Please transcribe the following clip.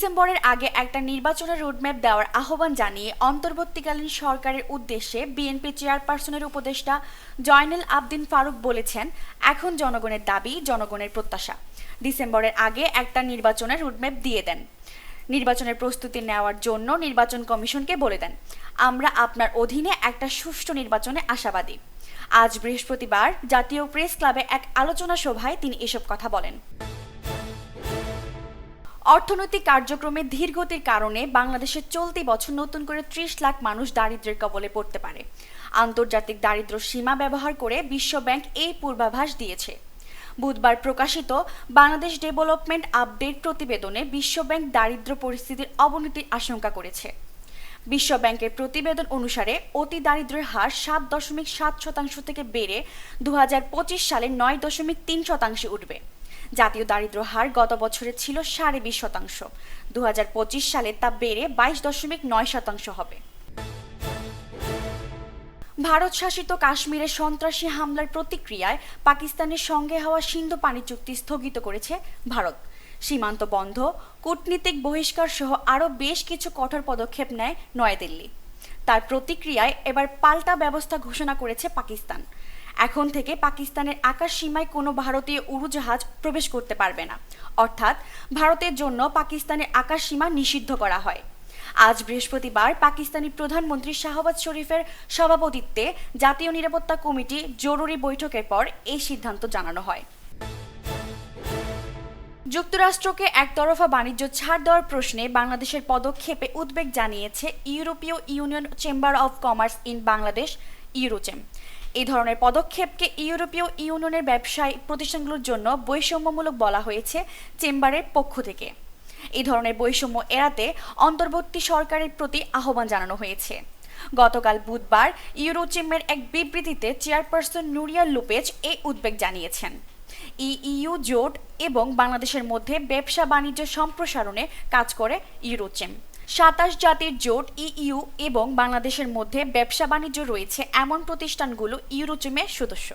ডিসেম্বরের আগে একটা নির্বাচনের রোডম্যাপ দেওয়ার আহ্বান জানিয়ে অন্তর্বর্তীকালীন সরকারের উদ্দেশ্যে বিএনপি চেয়ারপারসনের উপদেষ্টা জয়নুল আবদিন ফারুক বলেছেন, এখন জনগণের দাবি, জনগণের প্রত্যাশা। ডিসেম্বরের আগে একটা নির্বাচনের রোডম্যাপ দিয়ে দেন। নির্বাচনের প্রস্তুতি নেওয়ার জন্য নির্বাচন কমিশনকে বলে দেন, আমরা আপনার অধীনে একটা সুষ্ঠু নির্বাচনে আশাবাদী। আজ বৃহস্পতিবার জাতীয় প্রেস ক্লাবে এক আলোচনা সভায় তিনি এসব কথা বলেন। অর্থনৈতিক কার্যক্রমে ধীরগতির কারণে বাংলাদেশে চলতি বছর নতুন করে ত্রিশ লাখ মানুষ দারিদ্র্যের কবলে পড়তে পারে। আন্তর্জাতিক দারিদ্র্য সীমা ব্যবহার করে বিশ্বব্যাংক এই পূর্বাভাস দিয়েছে। বুধবার প্রকাশিত বাংলাদেশ ডেভেলপমেন্ট আপডেট প্রতিবেদনে বিশ্বব্যাংক দারিদ্র্য পরিস্থিতির অবনতির আশঙ্কা করেছে। বিশ্বব্যাংকের প্রতিবেদন অনুসারে অতি দারিদ্র্যের হার সাত দশমিক সাত শতাংশ থেকে বেড়ে দু হাজার পঁচিশ সালে নয় দশমিক তিন শতাংশে উঠবে। জাতীয় দারিদ্র্য হার গত বছরে ছিল সাড়ে বিশ শতাংশ। দুহাজার পঁচিশ সালে তা বেড়ে বাইশ দশমিক নয় শতাংশ হবে। ভারত শাসিত কাশ্মীরে সন্ত্রাসী হামলার প্রতিক্রিয়ায় পাকিস্তানের সঙ্গে হওয়া সিন্ধু পানি চুক্তি স্থগিত করেছে ভারত। সীমান্ত বন্ধ, কূটনীতিক বহিষ্কার সহ আরও বেশ কিছু কঠোর পদক্ষেপ নেয় নয়াদিল্লি। তার প্রতিক্রিয়ায় এবার পাল্টা ব্যবস্থা ঘোষণা করেছে পাকিস্তান। এখন থেকে পাকিস্তানের আকাশ সীমায় কোনো ভারতীয় উড়োজাহাজ প্রবেশ করতে পারবে না। অর্থাৎ ভারতের জন্য পাকিস্তানের আকাশ সীমা নিষিদ্ধ করা হয়। আজ বৃহস্পতিবার পাকিস্তানি প্রধানমন্ত্রী শাহবাজ শরীফের সভাপতিত্বে জাতীয় নিরাপত্তা কমিটি জরুরি বৈঠকের পর এই সিদ্ধান্ত জানানো হয়। যুক্তরাষ্ট্রকে একতরফা বাণিজ্য ছাড় দেওয়ার প্রশ্নে বাংলাদেশের পদক্ষেপে উদ্বেগ জানিয়েছে ইউরোপীয় union chamber of commerce in Bangladesh, Eurocham. এই ধরনের পদক্ষেপকে ইউরোপীয় ইউনিয়নের ব্যবসায়ী প্রতিষ্ঠানগুলোর জন্য বৈষম্যমূলক বলা হয়েছে চেম্বারের পক্ষ থেকে। এই ধরনের বৈষম্য এড়াতে অন্তর্বর্তী সরকারের প্রতি আহ্বান জানানো হয়েছে। গতকাল বুধবার ইউরোচেমের এক বিবৃতিতে চেয়ারপারসন নুরিয়া লুপেজ এই উদ্বেগ জানিয়েছেন। ইইউ জোট এবং বাংলাদেশের মধ্যে ব্যবসা বাণিজ্য সম্প্রসারণে কাজ করে ইউরোচেম সাতাশ জাতির জোট ইইউ এবং বাংলাদেশের মধ্যে ব্যবসা বাণিজ্য রয়েছে। এমন প্রতিষ্ঠানগুলো ইউরোচুমের সদস্য।